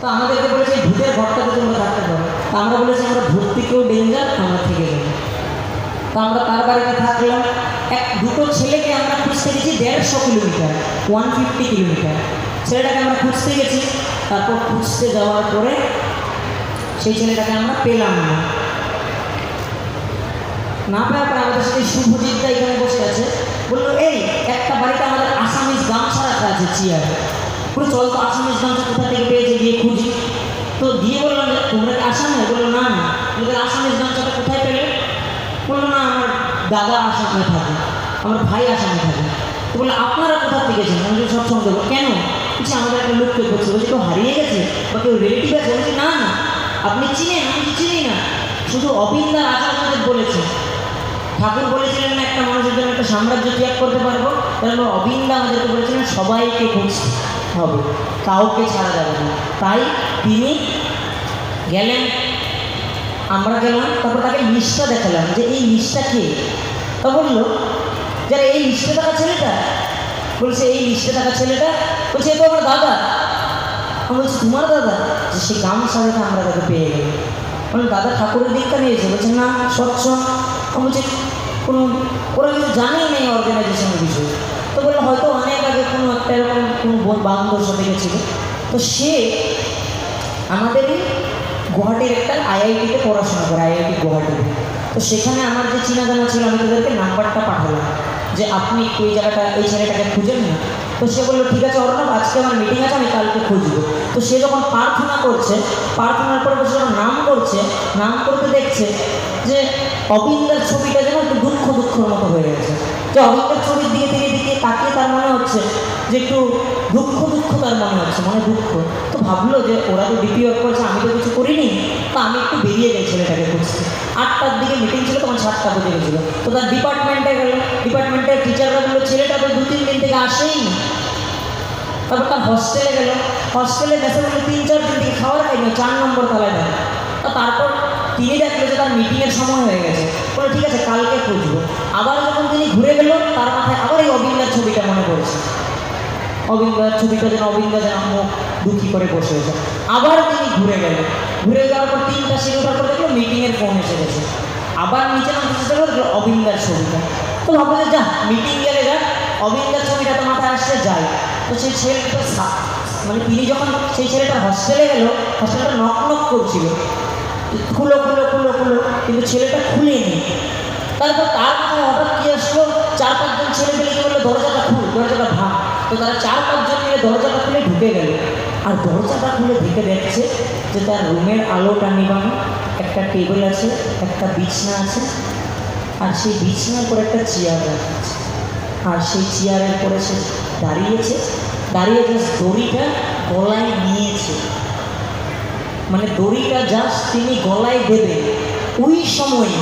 তো আমাদেরকে বলেছে ভূতের ঘরটাতে তোমরা থাকতে পারো তো আমরা বলেছি, আমরা ভূত থেকেও ডেঞ্জার, আমরা থেকে যাব। তো আমরা তার বাড়িতে থাকলাম। এক দুটো ছেলেকে আমরা খুঁজতে গেছি দেড়শো কিলোমিটার ওয়ান ফিফটি কিলোমিটার। ছেলেটাকে আমরা খুঁজতে গেছি, তারপর খুঁজতে যাওয়ার পরে সেই ছেলেটাকে আমরা পেলাম না। না পাওয়ার পরে আমাদের সাথে শুভজিৎদা এখানে বসে আছে। বলল, এই, একটা বাড়িতে আমাদের আসামিস গামছা রাখা আছে, চেয়ার। পুরো চল তো আসামিস গামছা কোথা থেকে পেয়েছে গিয়ে খুঁজি? তো দিয়ে বললাম তোমরা কি আসামি বলল, না না। আসামিস গামছাটা কোথায় পেলে? বলল, না, আমার দাদা আসামে থাকে, আমার ভাই আসামে থাকে। তো বলল, আপনারা কোথা থেকে গেছেন আমি সবসময় দেবো কেন? বলছি, আমাদের একটা লোককে করছে বলছি, কেউ হারিয়ে গেছে বা কেউ রিলেটিভ আছে? বলছি, না না, আপনি চিনেন, আমি চিনি না। শুধু অবিন্দার আচার আমাদের বলেছে। ঠাকুর বলেছিলেন না, একটা মানুষের জন্য একটা সাম্রাজ্য ত্যাগ করতে পারব? তাহলে অবিন্দা আমাদেরকে বলেছিলেন সবাইকে খুঁজতে। হবে। কাউকে ছাড়া যাবে না। তাই তিনি গেলেন, আমরা গেলাম, তারপর তাকে লিস্টটা দেখালাম যে এই লিস্টটা কে? তা বলল, যারা এই লিস্টে থাকা ছেলেটা বলছে, এই লিস্টে থাকা ছেলেটা? বলছে, এ তো আমার দাদা। আমি বলছি, তোমার দাদা? যে সেই গামছা দেখে আমরা তাকে পেয়ে গেলাম। বললাম, দাদা ঠাকুরের দিকটা নিয়েছে। বলছে, না, স্বচ্ছ। আমি বলছি, কোনো, ওরা কিছু জানেই নেই অর্গানাইজেশনের বিষয়ে। তো বলল হয়তো অনেক আগে কোনো একটা এরকম কোনো বোন বান্ধবর সাথে গেছিল। তো সে আমাদেরই গুয়াহাটির একটা আইআইটিতে পড়াশোনা করে, আইআইটি গুয়াহাটিতে তো সেখানে আমার যে চিনা জানা ছিল, আমি তাদেরকে নাম্বারটা পাঠালাম যে আপনি এই জায়গাটা, এই ছেলেটাকে খুঁজেন না তো সে বলল, ঠিক আছে অর্ণব, আজকে আমার মিটিং আছে, আমি কালকে খুঁজবো। তো সে যখন প্রার্থনা করছে, প্রার্থনার পরে বসে যখন নাম করছে, নাম করতে দেখছে যে অবিন্দার ছবিটা যেন একটু দুঃখ দুঃখের মতো হয়ে গেছে। যে অবিন্দার ছবির দিকে দিকে দিকে তাকিয়ে তার মনে হচ্ছে যে একটু দুঃখ দুঃখ তার মনে হচ্ছে, মনে দুঃখ। তো ভাবলো যে ওরা তো ডিপি ওয়ার্ক করছে, আমি তো কিছু করিনি, তো আমি একটু বেরিয়ে যাই ছেলেটাকে খুঁজতে। আটটার দিকে মিটিং ছিল, তখন সাতটা বেজে গেছিল। তো তার ডিপার্টমেন্টে গেল ডিপার্টমেন্টের টিচাররা বলল, ছেলেটা তো দু তিন দিন থেকে আসেই তারপর তার হস্টেলে গেল। হস্টেলে মেসে বলল তিন, চার দিন থেকে খাওয়ার খাইনি চার নম্বর তলায় দেয় তো তারপর তিনি দেখল যে তার মিটিংয়ের সময় হয়ে গেছে। বলে, ঠিক আছে, কালকে খুঁজবো। আবার যখন তিনি ঘুরে গেল, তার মাথায় আবার এই অবিন্দার ছবিটা মনে পড়েছে। অবিন্দার ছবিটা যেন, অবিন্দা যেন মুখ দুঃখী করে বসে হয়েছে আবার তিনি ঘুরে গেলেন ঘুরে যাওয়ার পর তিনটা সিঁড়ি ওঠার পর দেখল মিটিংয়ের ফোন এসে গেছে। আবার নিচে নামতে চেষ্টা করে দেখল অবিন্দার ছবিটা। তো ভাবলো যে যা মিটিং গেলে যাক অবিন্দার ছবিটা তো মাথায় আসছে, যাই। তো সেই ছেলেটা মানে তিনি যখন, সেই ছেলেটা হস্টেলে গেল হস্টেলটা নক নক করছিল। খুলো খুলো খুলো খুলো, কিন্তু ছেলেটা খুলেনি। তারপর তার হঠাৎ কি আসলো? চার পাঁচজন ছেলে পেলে কি বলল, দরজাটা খুল, দরজাটা ভাঙ। তো তারা চার পাঁচজন মিলে দরজাটা খুলে ঢুকে গেল। আর দরজাটা খুলে ঢুকে দেখছে যে তার রুমের আলোটা নিবানো একটা টেবিল আছে, একটা বিছনা আছে, আর সেই বিছনার পর একটা চেয়ার রাখছে আর সেই চেয়ারের পরে সে দাঁড়িয়েছে, দাঁড়িয়ে জাস্ট দড়িটা গলায় নিয়েছে। মানে দড়িটা জাস্ট তিনি গলায় দেবেন ওই সময়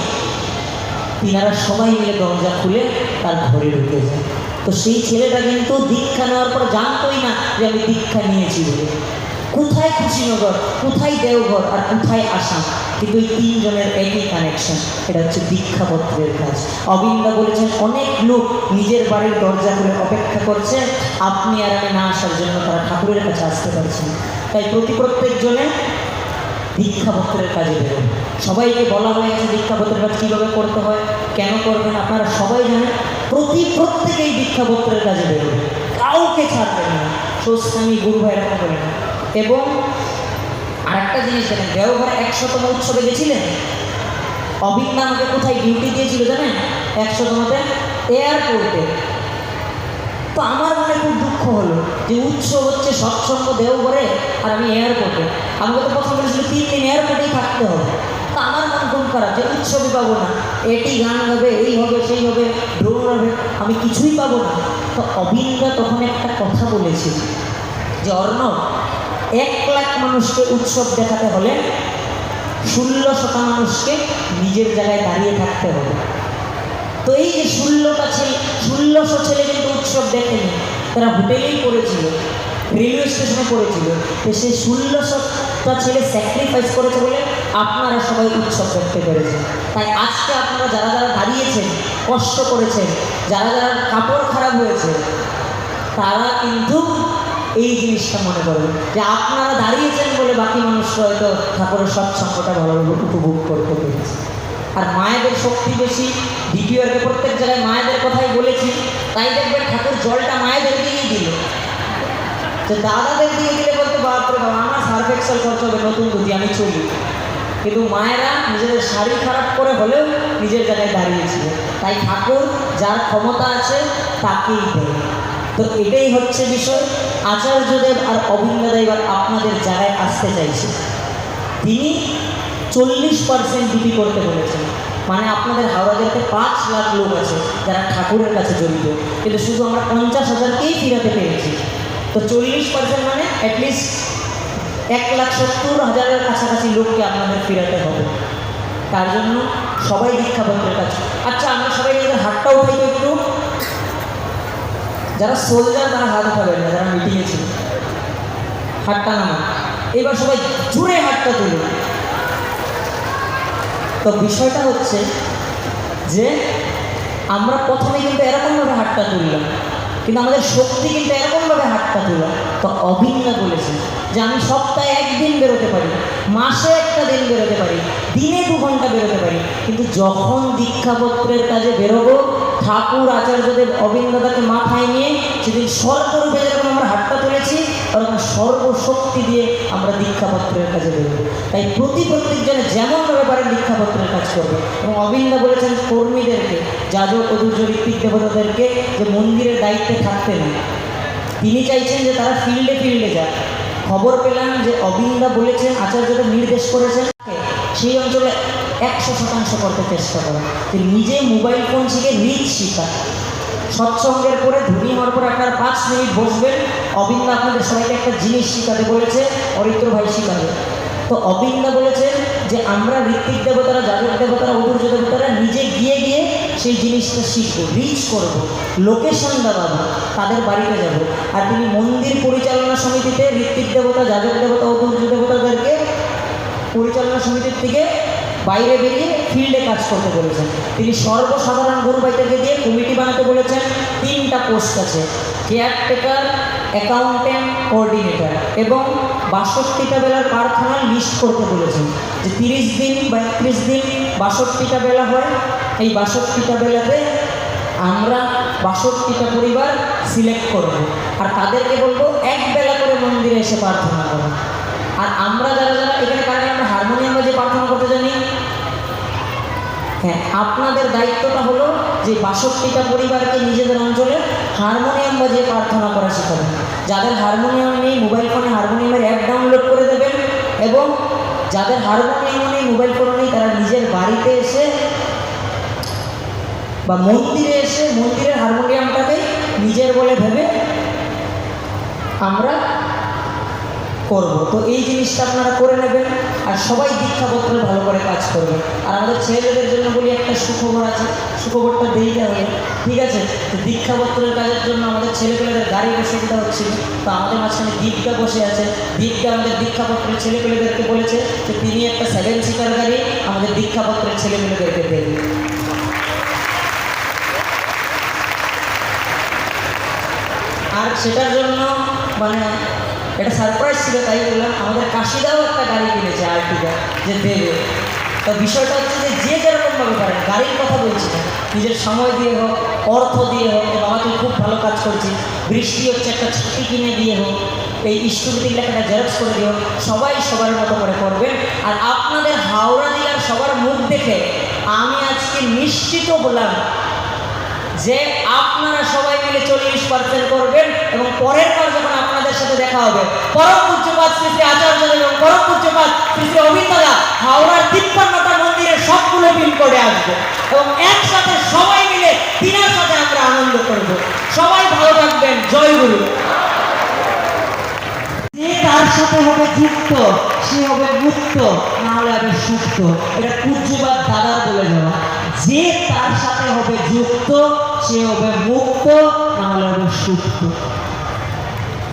তিনারা সবাই মিলে দরজা খুলে তার ঘরে ঢুকে যায়। তো সেই ছেলেটা কিন্তু দীক্ষা নেওয়ার পর জানতোই না যে আমি দীক্ষা নিয়েছি বলে। কোথায় খুশিনগর কোথায় দেওঘর? আর কোথায় আসাম? কিন্তু এই তিনজনের একই কানেকশন এটা হচ্ছে দীক্ষাপত্রের কাজ। অবিন্দা বলেছেন, অনেক লোক নিজের বাড়ির দরজা করে অপেক্ষা করছে, আপনি আর আমি না আসার জন্য তারা ঠাকুরের কাছে আসতে পারছেন তাই প্রতি প্রত্যেকজনে দীক্ষাপত্রের কাজে বেরোন সবাইকে বলা হয়ে গেছে দীক্ষাপত্রের কাজ কীভাবে করতে হয়, কেন করবেন, আপনারা সবাই জানেন, প্রতি প্রত্যেকেই দীক্ষাপত্রের কাজে বেরোবে কাউকে ছাড়বেন না। সোস্থানি গুরু ভাই এরকম করে না এবং আরেকটা জিনিস জানেন, দেওঘর একশতম উৎসবে গেছিলেন? অভিজ্ঞ আমাকে কোথায় ডিউটি দিয়েছিল জানেন? একশতমতে এয়ারপোর্টে। তো আমার মনে খুব দুঃখ হলো যে উৎসব হচ্ছে সৎসঙ্গ দেওঘরে আর আমি এয়ারপোর্টে আমাকে তো প্রথম বলেছিল তিন দিন এয়ারপোর্টেই থাকতে হবে। তো আমার মন খুব খারাপ যে উৎসবই পাবো না। এটি গান হবে, এই হবে, সেই হবে ড্রোন হবে, আমি কিছুই পাবো না। তো অবিন্দা তখন একটা কথা বলেছিল যে অর্ণব, এক লাখ মানুষকে উৎসব দেখাতে হলে ষোলো শতা মানুষকে নিজের জায়গায় দাঁড়িয়ে থাকতে হবে। তো এই যে ষোলোটা ছেলে, ষোলোশো ছেলে কিন্তু উৎসব দেখেনি, তারা হোটেলেই পড়েছিল। রেলওয়ে স্টেশনে পড়েছিল। তো সেই ষোলোশোটা ছেলে স্যাক্রিফাইস করেছে বলে আপনারা সবাই উৎসব দেখতে পেরেছেন। তাই আজকে আপনারা যারা যারা দাঁড়িয়েছেন, কষ্ট করেছেন, যারা যারা কাপড় খারাপ হয়েছে, তারা কিন্তু এই জিনিসটা মনে করবেন যে আপনারা দাঁড়িয়েছেন বলে হয়তো ঠাকুরের সৎসঙ্গটা ভালোভাবে উপভোগ করতে পেরেছে। আর মায়েদের শক্তি বেশি দ্বিতীয়কে প্রত্যেক জায়গায় মায়েদের কথাই বলেছি, তাই দেখবেন ঠাকুর জলটা মায়েদের দিয়েই দিল। তো দাদাদের দিয়ে দিলে বলতে, বাপরে বাবা, আমার সার্ফ এক্সেল করতে হবে, নতুন দুটি আমি চলি। কিন্তু মায়েরা নিজেদের শাড়ি খারাপ করে হলেও নিজের জায়গায় দাঁড়িয়েছিল তাই ঠাকুর যার ক্ষমতা আছে, তাকেই দেয়। তো এটাই হচ্ছে বিষয়। আচার্যদেব আর অভিন্নদা এবার আপনাদের জায়গায় আসতে চাইছে। তিনি চল্লিশ পার্সেন্ট ডিউটি করতে বলেছেন। মানে আপনাদের হাওড়া জেলাতে পাঁচ লাখ লোক আছে যারা ঠাকুরের কাছে জড়িত। কিন্তু শুধু আমরা পঞ্চাশ হাজারকেই ফিরাতে পেরেছি। তো চল্লিশ পার্সেন্ট মানে অ্যাটলিস্ট এক লাখ সত্তর হাজারের কাছাকাছি লোককে আপনাদের ফিরাতে হবে। তার জন্য সবাই দীক্ষাপত্রের কাছে আচ্ছা আমরা সবাই নিজেদের হাতটা উঠাই একটু। যারা সোলজার তারা হাত উঠাবেন না, যারা মিটিংয়ে ছিল। হাতটা নামা এবার সবাই জুড়ে হাতটা তুলুন। তো বিষয়টা হচ্ছে যে, আমরা প্রথমে কিন্তু এরকমভাবে হাতটা তুললাম। কিন্তু আমাদের শক্তি কিন্তু এরকমভাবে হাতটা তুললাম তো অভিজ্ঞ বলেছে যে আমি সপ্তাহে একদিন বেরোতে পারি, মাসে একটা দিন বেরোতে পারি, দিনে দু ঘণ্টা বেরোতে পারি। কিন্তু যখন দীক্ষাপত্রের কাজে বেরোবো ঠাকুর আচার্যদেব অবিন্দদাকে মাথায় নিয়ে সেদিন স্বর্গরূপে যেরকম আমরা হাতটা তুলেছি ওরকম সর্বশক্তি দিয়ে আমরা দীক্ষাপত্রের কাজে বেরোবো তাই প্রতি প্রত্যেকজনে যেমনভাবে পারেন দীক্ষাপত্রের কাজ করবে। এবং অবিন্দা বলেছেন কর্মীদেরকে, যাজক অদূর্য ঋত্বিক দেবতাদেরকে যে মন্দিরের দায়িত্বে থাকতে নেই। তিনি চাইছেন যে তারা ফিল্ডে ফিল্ডে যাক। খবর পেলাম যে অবিন্দা বলেছেন, আচার্যদেব নির্দেশ করেছেন সেই অঞ্চলে একশো শতাংশ করতে চেষ্টা করা। যে নিজে মোবাইল ফোন শিখে নিজ শিখা সৎসঙ্গের পরে ধুনি হওয়ার পরে আপনার পাঁচ মিনিট বসবেন। অবিন্দা আপনাদের সবাইকে একটা জিনিস শিখাতে বলেছে, অরিত্র ভাই শিখাবে। তো অবিন্দা বলেছেন যে আমরা ঋত্বিক দেবতারা যাদব দেবতারা অদূর্য দেবতারা নিজে গিয়ে গিয়ে সেই জিনিসটা শিখব রিচ করব। লোকেশন দেওয়াবো তাদের বাড়িতে যাব। আর তিনি মন্দির পরিচালনা সমিতিতে ঋত্বিক দেবতা যাদব দেবতা অদূর্য দেবতাদেরকে পরিচালনা সমিতির থেকে বাইরে বেরিয়ে ফিল্ডে কাজ করতে বলেছেন। তিনি সর্বসাধারণ গরুবাইদেরকে দিয়ে কমিটি বানাতে বলেছেন। তিনটা পোস্ট আছে। কেয়ারটেকার অ্যাকাউন্টেন্ট কোঅর্ডিনেটর এবং বাষট্টিটা বেলার কারখানার লিস্ট করতে বলেছেন যে তিরিশ দিন বা একত্রিশ দিন বাষট্টিটা বেলা হয়। এই বাষট্টিটা বেলাতে আমরা বাষট্টিটা পরিবার সিলেক্ট করব। আর তাদেরকে বলব, এক বেলা করে মন্দিরে এসে প্রার্থনা করো। আর আমরা যারা যারা এখানে কারণে আমরা হারমোনিয়াম যে প্রার্থনা করতে জানি হ্যাঁ আপনাদের দায়িত্বটা হলো যে বাষট্টিটা পরিবারকে নিজেদের অঞ্চলে হারমোনিয়াম বাজিয়ে প্রার্থনা করা শেখাবেন যাদের হারমোনিয়াম নেই মোবাইল ফোনে হারমোনিয়ামের অ্যাপ ডাউনলোড করে দেবেন এবং যাদের হারমোনিয়াম নেই মোবাইল ফোন নেই, তারা নিজের বাড়িতে এসে বা মন্দিরে এসে মন্দিরের হারমোনিয়ামটাকে নিজের বলে ভেবে আমরা করব। তো এই জিনিসটা আপনারা করে নেবেন আর সবাই দীক্ষা দীক্ষাপত্রে ভালো করে কাজ করবেন আর আমাদের ছেলেদের জন্য বলি একটা সুখবর আছে। সুখবরটা দেরিতে হবে ঠিক আছে? তো দীক্ষাপত্রের কাজের জন্য আমাদের ছেলেপেলেদের গাড়ির অসুবিধা হচ্ছে তো আমাদের মাঝখানে দীপটা বসে আছে। দীপটা আমাদের দীক্ষাপত্রের ছেলেপেলেদেরকে বলেছে যে, তিনি একটা সেভেন সিটার গাড়ি আমাদের দীক্ষাপত্রের ছেলেপেলেদেরকে দেবেন আর সেটার জন্য মানে এটা সারপ্রাইজ ছিল, তাই বললাম, আমাদের কাশিদাও একটা গাড়ি কিনেছে আর্টিকা যে দেবে। তো বিষয়টা হচ্ছে যে যে যেরকমভাবে পারেন, গাড়ির কথা বলছি না, নিজের সময় দিয়ে হোক, অর্থ দিয়ে হোক বাবা তুই খুব ভালো কাজ করছিস বৃষ্টি হচ্ছে, একটা ছুটি কিনে দিয়ে হোক, এই স্টুডিটির লেখাটা জেরক্স করে দিও, সবাই সবার মতো করে করবেন। আর আপনাদের হাওড়া জেলার সবার মুখ দেখে আমি আজকে নিশ্চিত বললাম যে আপনারা সবাই মিলে চল্লিশ পার্সেন্ট করবেন এবং পরের বার যখন আপনাদের সাথে দেখা হবে, পরম পূজ্যপাত শ্রী আচার্য এবং পরম পূজ্যপাত শ্রী শ্রী অভিজ্ঞতা হাওড়ার তিপ্পান্নটা মন্দিরে সবগুলো বিল করে আসবে। এবং একসাথে সবাই মিলে দিনের সাথে আমরা আনন্দ করব। সবাই ভালো থাকবেন। জয় গুরু। যে তার সাথে হবে যুক্ত, সে হবে মুক্ত, না হলে হবে সুক্ত এটা পূজ্যবাদ দাদার বলে যাওয়া যে তার সাথে হবে যুক্ত, সে হবে মুক্ত না হলে হবে সুক্ত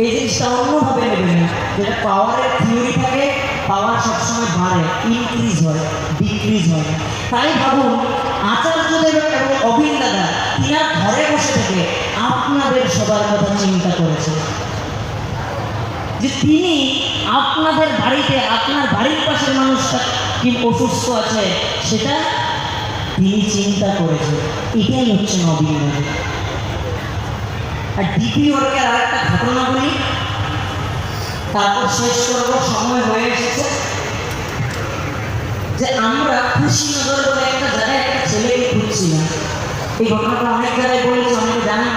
এই জিনিসটা অন্যভাবে নেবেন না। যেটা পাওয়ারের থিওরি থাকে পাওয়ার সবসময় বাড়ে ইনক্রিজ হয় ডিক্রিজ হয়। তাই ভাবুন, আচার্যদেব এবং অভিন দাদা, তিনার ঘরে বসে থেকে আপনাদের সবার কথা চিন্তা করেছে যে তিনি আপনাদের বাড়িতে, আপনার বাড়ির পাশের মানুষটা কি অসুস্থ আছে, সেটা তিনি চিন্তা করেছে এটাই হচ্ছে নবীন নবী আর দ্বিতীয় আর একটা ঘটনা বলি তারপর শেষ করব সময় হয়ে এসেছে যে আমরা খুশিনগর বলে একটা জায়গায় একটা ছেলেকে খুঁজছিলাম এই ঘটনাটা অনেক জায়গায় বলেছে অনেকে জানেন